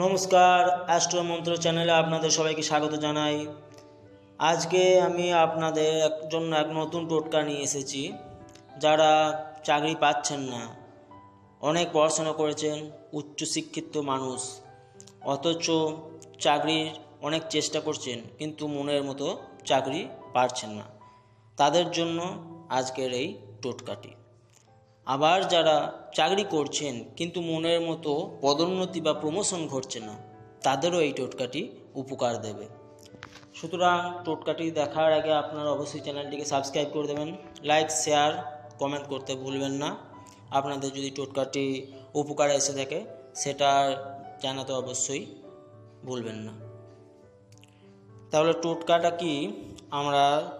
নমস্কার অ্যাস্ট্রো মন্ত্র চ্যানেলে আপনাদের সবাইকে স্বাগত জানাই। আজকে আমি আপনাদের জন্য এক নতুন টোটকা নিয়ে এসেছি, যারা চাকরি পাচ্ছেন না। অনেক পড়াশোনা করেছেন উচ্চশিক্ষিত মানুষ, অথচ চাকরির অনেক চেষ্টা করছেন, কিন্তু মনের মতো চাকরি পারছেন না। তাদের জন্য আজকের এই টোটকাটি। আবার যারা চাকরি করছেন কিন্তু মনের মতো পদোন্নতি বা প্রমোশন ঘটছে না, তাদেরও এই টোটকাটি উপকার দেবে। সুতরাং টোটকাটি দেখার আগে আপনারা অবশ্যই চ্যানেলটিকে সাবস্ক্রাইব করে দেবেন লাইক শেয়ার কমেন্ট করতে ভুলবেন না। আপনাদের যদি টোটকাটি উপকার এসে থাকে, সেটা জানাতে অবশ্যই ভুলবেন না। তাহলে টোটকাটা কি? আমরা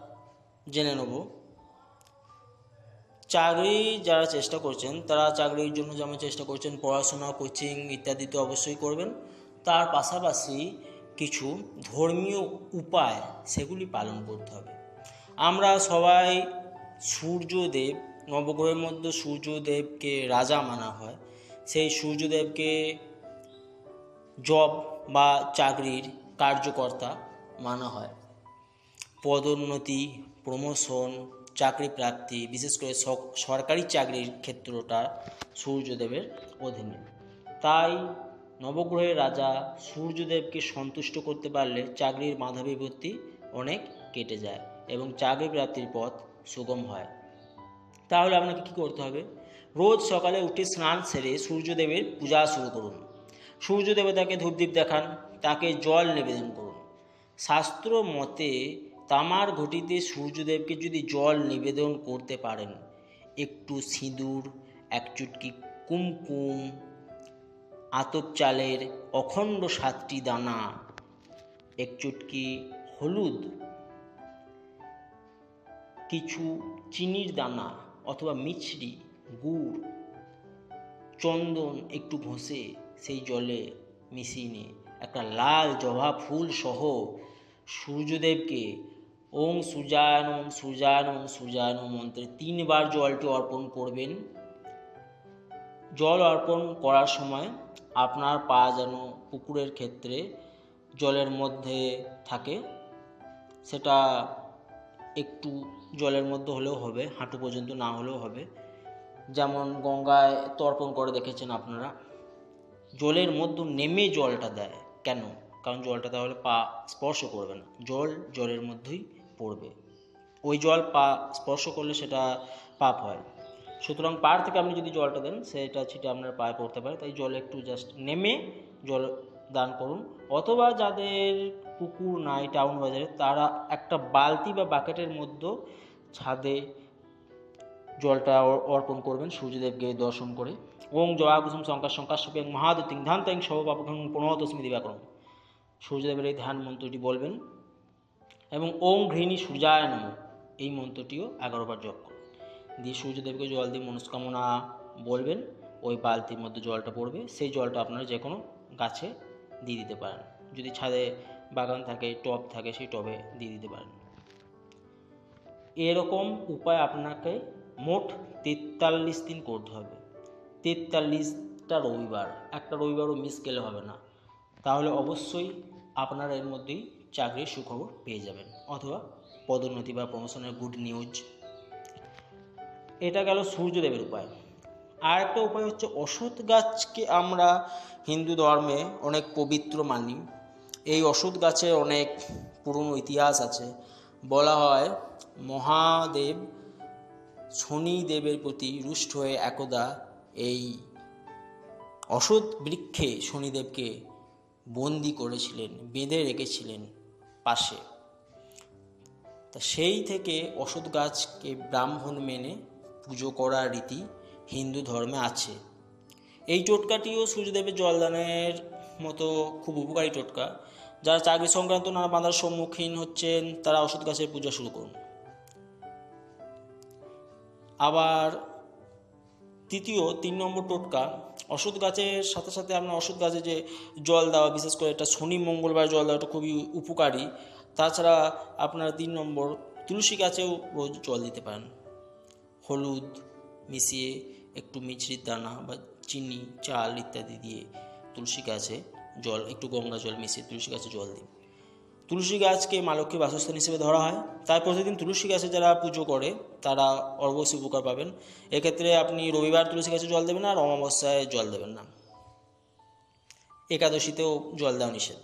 জেনে নেব। চাকরি যারা চেষ্টা করছেন, তারা চাকরির জন্য যেমন চেষ্টা করছেন, পড়াশোনা কোচিং ইত্যাদি তো অবশ্যই করবেন। তার পাশাপাশি কিছু ধর্মীয় উপায় সেগুলি পালন করতে হবে। আমরা সবাই সূর্যদেব, নবগ্রহের মধ্যে সূর্যদেবকে রাজা মানা হয়। সেই সূর্যদেবকে জব বা চাকরির কার্যকর্তা মানা হয়। পদোন্নতি, প্রমোশন চাকরি প্রাপ্তি বিশেষ করে সরকারি চাকরির ক্ষেত্রটা সূর্যদেবের অধীনে। তাই নবগ্রহের রাজা সূর্যদেবকে সন্তুষ্ট করতে পারলে চাকরির বাধা বিপত্তি অনেক কেটে যায় এবং চাকরি প্রাপ্তির পথ সুগম হয়। তাহলে আপনাকে কি করতে হবে? রোজ সকালে উঠে স্নান সেরে সূর্যদেবের পূজা শুরু করুন। সূর্য দেবতাকে ধূপদীপ দেখান, তাকে জল নিবেদন করুন। শাস্ত্র মতে তামার ঘটিতে সূর্যদেবকে যদি জল নিবেদন করতে পারেন, একটু সিঁদুর, এক চুটকি কুমকুম, আতপ চালের অখণ্ড সাতটি দানা, এক চুটকি হলুদ, কিছু চিনির দানা অথবা মিছরি, গুড়, চন্দন একটু ঘষে সেই জলে মিশিয়ে নিয়ে একটা লাল জবা ফুল সহ সূর্যদেবকে ওম সূর্যায়নম সূর্যায়নম সূর্যায়নম মন্ত্রে তিনবার জলটি অর্পণ করবেন। জল অর্পণ করার সময় আপনার পা যেন পুকুরের ক্ষেত্রে জলের মধ্যে থাকে, সেটা একটু জলের মধ্যে হলেও হবে, হাঁটু পর্যন্ত না হলেও হবে। যেমন গঙ্গায় তর্পণ করে দেখেছেন আপনারা, জলের মধ্যে নেমে জলটা দেয়। কেন? কারণ জলটা তাহলে পা স্পর্শ করবে না। জল জলের মধ্যেই পড়বে। ওই জল পা স্পর্শ করলে সেটা পাপ হয়। সুতরাং পাড় থেকে আপনি যদি জলটা দেন, সেটা ছিটে আপনার পায়ে পড়তে পারে। তাই জল একটু জাস্ট নেমে জল দান করুন। অথবা যাদের পুকুর নাই টাউন বাজারে, তারা একটা বালতি বা বাকেটের মধ্যে ছাদে জলটা অর্পণ করবেন। সূর্যদেবকে দর্শন করে। ওং জয়াকুসুম শঙ্কর শঙ্কর সুপেং মহাদতিং ধান্তাং সহ পাপং প্রণতস্মি দিবাকরম সূর্যদেবের এই ধ্যান মন্ত্রটি বলবেন, এবং ওম ঘৃণী সূর্যায় নম এই মন্ত্রটিও এগারোবার জপ করুন। দিয়ে সূর্যদেবকে জল দিয়ে মনস্কামনা বলবেন, ওই বালতির মধ্যে জলটা পড়বে, সেই জলটা আপনারা যে কোনো গাছে দিয়ে দিতে পারেন। যদি ছাদে বাগান থাকে, টব থাকে, সেই টবে দিয়ে দিতে পারেন। এরকম উপায় আপনাকে মোট তেতাল্লিশ দিন করতে হবে। তেতাল্লিশটা রবিবার, একটা রবিবারও মিস গেলে হবে না। তাহলে অবশ্যই আপনারা এর মধ্যেই চাকরির সুখবর পেয়ে যাবেন অথবা পদোন্নতি বা প্রমোশনের গুড নিউজ এটা গেল সূর্যদেবের উপায়। আর একটা উপায় হচ্ছে অশ্বত্থ গাছকে আমরা হিন্দু ধর্মে অনেক পবিত্র মানি। এই অশ্বত্থ গাছের অনেক পুরনো ইতিহাস আছে। বলা হয়, মহাদেব শনিদেবের প্রতি রুষ্ট হয়ে একদা এই অসৎ বৃক্ষে শনিদেবকে বন্দি করেছিলেন, বেঁধে রেখেছিলেন পাশে। তা সেই থেকে অসৎ গাছকে ব্রাহ্মণ মেনে পুজো করার রীতি হিন্দু ধর্মে আছে। এই টোটকাটিও সূর্যদেবের জলদানের মতো খুব উপকারী টোটকা, যারা চাকরি সংক্রান্ত নানা বাধার সম্মুখীন হচ্ছেন, তারা ওষুধ গাছের পূজা শুরু করুন। আবার তৃতীয়, তিন নম্বর টোটকা ওষুধ গাছের সাথে সাথে আমরা ওষুধ গাছে যে জল দেওয়া, বিশেষ করে এটা শনি, মঙ্গলবার জল দেওয়াটা খুবই উপকারী। তাছাড়া আপনারা তিন নম্বর, তুলসী গাছেও রোজ জল দিতে পারেন। হলুদ মিশিয়ে একটু মিছরির দানা বা চিনি, চাল ইত্যাদি দিয়ে তুলসী গাছে জল, একটু গঙ্গা জল মিশিয়ে তুলসী গাছে জল দিন। তুলসী গাছকে মা লক্ষ্মীর বাসস্থান হিসেবে ধরা হয়। তাই প্রতিদিন তুলসী গাছে যারা পুজো করে, তারা অবশ্যই উপকার পাবেন। এক্ষেত্রে আপনি রবিবার তুলসী গাছে জল দেবেন আর অমাবস্যায় জল দেবেন না। একাদশীতেও জল দেওয়া নিষেধ।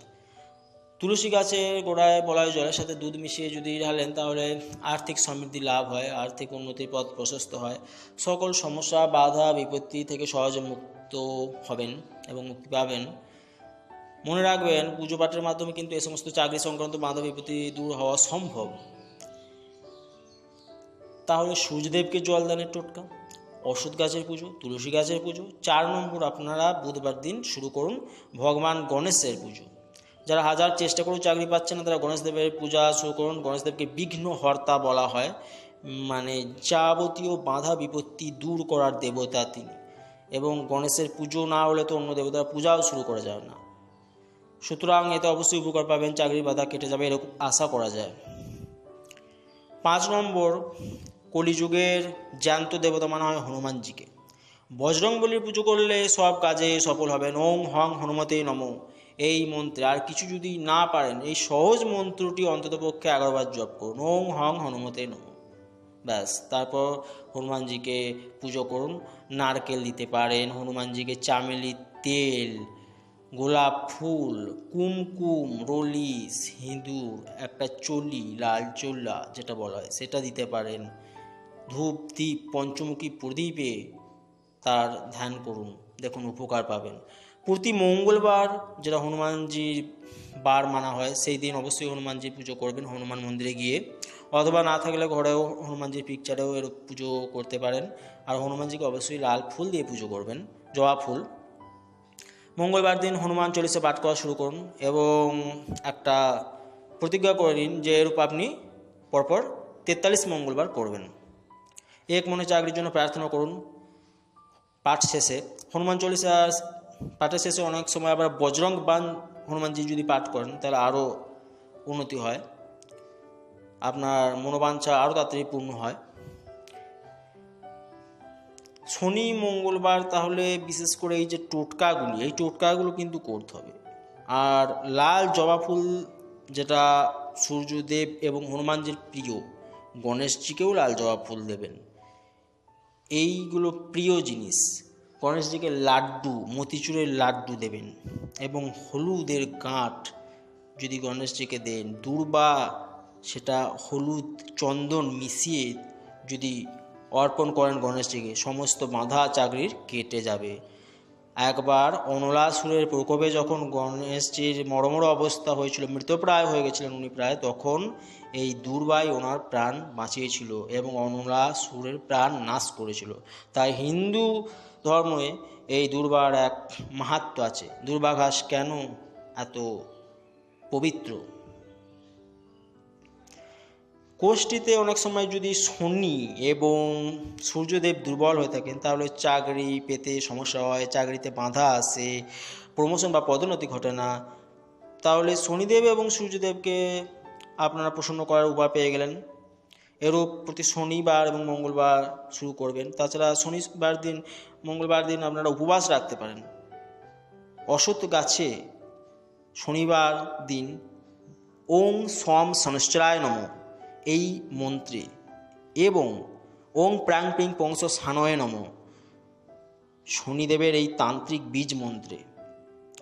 তুলসী গাছের গোড়ায় বলা হয় জলের সাথে দুধ মিশিয়ে যদি ঢালেন, তাহলে আর্থিক সমৃদ্ধি লাভ হয়, আর্থিক উন্নতির পথ প্রশস্ত হয়। সকল সমস্যা, বাধা, বিপত্তি থেকে সহজে মুক্ত হবেন এবং মুক্তি পাবেন। মনে রাখবেন পুজো পাঠের মাধ্যমে কিন্তু এই সমস্ত চাকরি সংক্রান্ত বাধা বিপত্তি দূর হওয়া সম্ভব। তাহলে সূর্যদেবকে জল দানের টোটকা ওষুধ গাছের পুজো, তুলসী গাছের পুজো, চার নম্বর আপনারা বুধবার দিন শুরু করুন ভগবান গণেশের পুজো। যারা হাজার চেষ্টা করেও চাকরি পাচ্ছে না, তারা গণেশ দেবের পূজা শুরু করুন। গণেশ দেবকে বিঘ্ন হর্তা বলা হয়। মানে যাবতীয় বাধা বিপত্তি দূর করার দেবতা তিনি। এবং গণেশের পুজো না হলে তো অন্য দেবতার পূজাও শুরু করা যায় না। সুতরাং এতে অবশ্যই উপকার পাবেন, চাকরির বাধা কেটে যাবে এরকম আশা করা যায়। পাঁচ নম্বর, কলিযুগের জ্যান্ত দেবতা মানা হয় হনুমানজিকে। বজরংবলির পুজো করলে সব কাজে সফল হবেন। ওং হং হনুমতে নম। এই মন্ত্রে আর কিছু যদি না পারেন, এই সহজ মন্ত্রটি অন্ততপক্ষে এগারোবার জপ করুন। ওং হং হনুমতে নম। ব্যাস, তারপর হনুমানজিকে পুজো করুন। নারকেল দিতে পারেন, হনুমানজিকে চামেলি তেল গোলাপ ফুল, কুমকুম রলি সিঁদুর, একটা চলি, লাল চোল্লা যেটা বলা হয়, সেটা দিতে পারেন। ধূপ দ্বীপ পঞ্চমুখী প্রদীপে তার ধ্যান করুন, দেখুন উপকার পাবেন। প্রতি মঙ্গলবার যেটা হনুমানজির বার মানা হয়, সেই দিন অবশ্যই হনুমানজির পুজো করবেন, হনুমান মন্দিরে গিয়ে। অথবা না থাকলে ঘরেও হনুমানজির পিকচারেও এর পুজো করতে পারেন। আর হনুমানজিকে অবশ্যই লাল ফুল দিয়ে পুজো করবেন, জবা ফুল। মঙ্গলবার দিন হনুমান চল্লিশে পাঠ করা শুরু করুন এবং একটা প্রতিজ্ঞা করে নিন যে এরূপ আপনি পরপর তেতাল্লিশ মঙ্গলবার করবেন এক মনে চাকরির জন্য প্রার্থনা করুন। পাঠ শেষে, হনুমান চল্লিশা পাঠের শেষে অনেক সময় আবার বজরং বান হনুমানজি যদি পাঠ করেন, তাহলে আরও উন্নতি হয়। আপনার মনোবাঞ্ছা আরও তাড়াতাড়ি পূর্ণ হয়। শনি, মঙ্গলবার তাহলে বিশেষ করে এই যে টোটকাগুলি, এই টোটকাগুলো কিন্তু করতে হবে। আর লাল জবা ফুল যেটা সূর্যদেব এবং হনুমানজির প্রিয়, গণেশজিকেও লাল জবা ফুল দেবেন। এইগুলো প্রিয় জিনিস, গণেশজিকে লাড্ডু, মতিচুরের লাড্ডু দেবেন এবং হলুদের গাঁট যদি গণেশজিকে দেন, দূর্বা সেটা হলুদ চন্দন মিশিয়ে যদি অর্পণ করেন গণেশজিকে। সমস্ত বাঁধা চাকরির কেটে যাবে। একবার অনলাসুরের প্রকোপে যখন গণেশজির মরমর অবস্থা হয়েছিল, মৃতপ্রায় হয়ে গেছিলেন উনি প্রায়, তখন এই দুর্বাই ওনার প্রাণ বাঁচিয়েছিল এবং অনলাসুরের প্রাণ নাশ করেছিল। তাই হিন্দু ধর্মে এই দুর্বার এক মাহাত্ম আছে। দুর্বাঘাস কেন এত পবিত্র? কোষ্ঠীতে অনেক সময় যদি শনি এবং সূর্যদেব দুর্বল হয়ে থাকেন, তাহলে চাকরি পেতে সমস্যা হয়, চাকরিতে বাধা আসে প্রমোশন বা পদোন্নতি ঘটে না। তাহলে শনিদেব এবং সূর্যদেবকে আপনারা প্রসন্ন করার উপায় পেয়ে গেলেন। এরূপ প্রতি শনিবার এবং মঙ্গলবার শুরু করবেন। তাছাড়া শনিবার দিন, মঙ্গলবার দিন আপনারা উপবাস রাখতে পারেন। অসৎ গাছে শনিবার দিন ওং সম শনশ্চরায় নম। এই মন্ত্রে, এবং ওং প্রাং প্রিং পংস সানয় নম। শনিদেবের এই তান্ত্রিক বীজ মন্ত্রে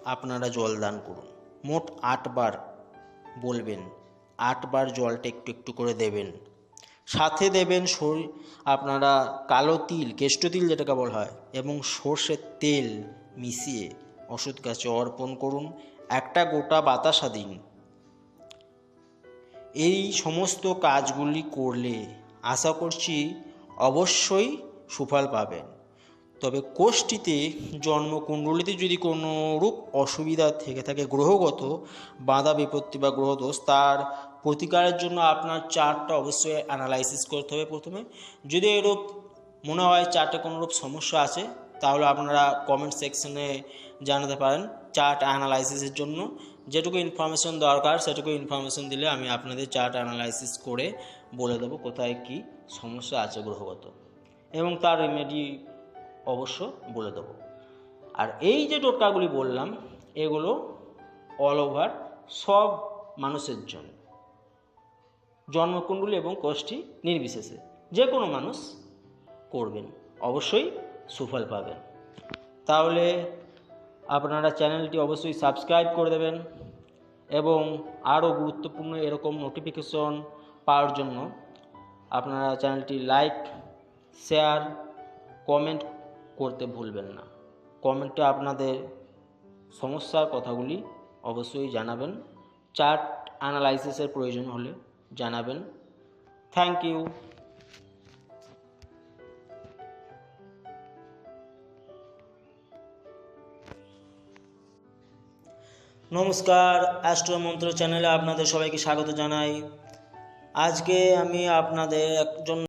আপনারা জল দান করুন। মোট আটবার বলবেন আটবার জলটা একটু একটু করে দেবেন। সাথে দেবেন শরীর আপনারা কালো তিল, কেষ্ট তিল যেটাকে বলা হয়, এবং সর্ষের তেল মিশিয়ে ওষুধ গাছে অর্পণ করুন। একটা গোটা বাতাসা দিন। এই সমস্ত কাজগুলি করলে আশা করছি অবশ্যই সুফল পাবেন। তবে কোষ্ঠীতে জন্মকুণ্ডলিতে যদি কোনো রূপ অসুবিধা থেকে থাকে গ্রহগত, বাধা বিপত্তি বা গ্রহদোষ তার প্রতিকারের জন্য আপনার চার্টটা অবশ্যই অ্যানালাইসিস করতে হবে প্রথমে। যদি এরূপ মনে হয় চার্টে কোনো রূপ সমস্যা আছে, তাহলে আপনারা কমেন্ট সেকশনে জানাতে পারেন চার্ট অ্যানালাইসিসের জন্য। যেটুকু ইনফরমেশন দরকার, সেটুকু ইনফরমেশন দিলে আমি আপনাদের চার্ট অ্যানালাইসিস করে বলে দেবো কোথায় কি সমস্যা আছে গ্রহগত। এবং তার রেমেডি অবশ্য বলে দেবো। আর এই যে টোটকাগুলি বললাম, এগুলো অল ওভার সব মানুষের জন্য। জন্মকুণ্ডলী এবং কোষ্ঠী নির্বিশেষে যে কোনো মানুষ করবেন, অবশ্যই সুফল পাবেন। তাহলে আপনারা চ্যানেলটি অবশ্যই সাবস্ক্রাইব করে দেবেন এবং আরও গুরুত্বপূর্ণ এরকম নোটিফিকেশন পাওয়ার জন্য আপনারা চ্যানেলটি লাইক শেয়ার কমেন্ট করতে ভুলবেন না। কমেন্টে আপনাদের সমস্যার কথাগুলি অবশ্যই জানাবেন। চার্ট অ্যানালাইসিসের প্রয়োজন হলে জানাবেন। থ্যাংক ইউ নমস্কার অ্যাস্ট্রো মন্ত্র চ্যানেলে আপনাদের সবাইকে স্বাগত জানাই। আজকে আমি আপনাদের একজন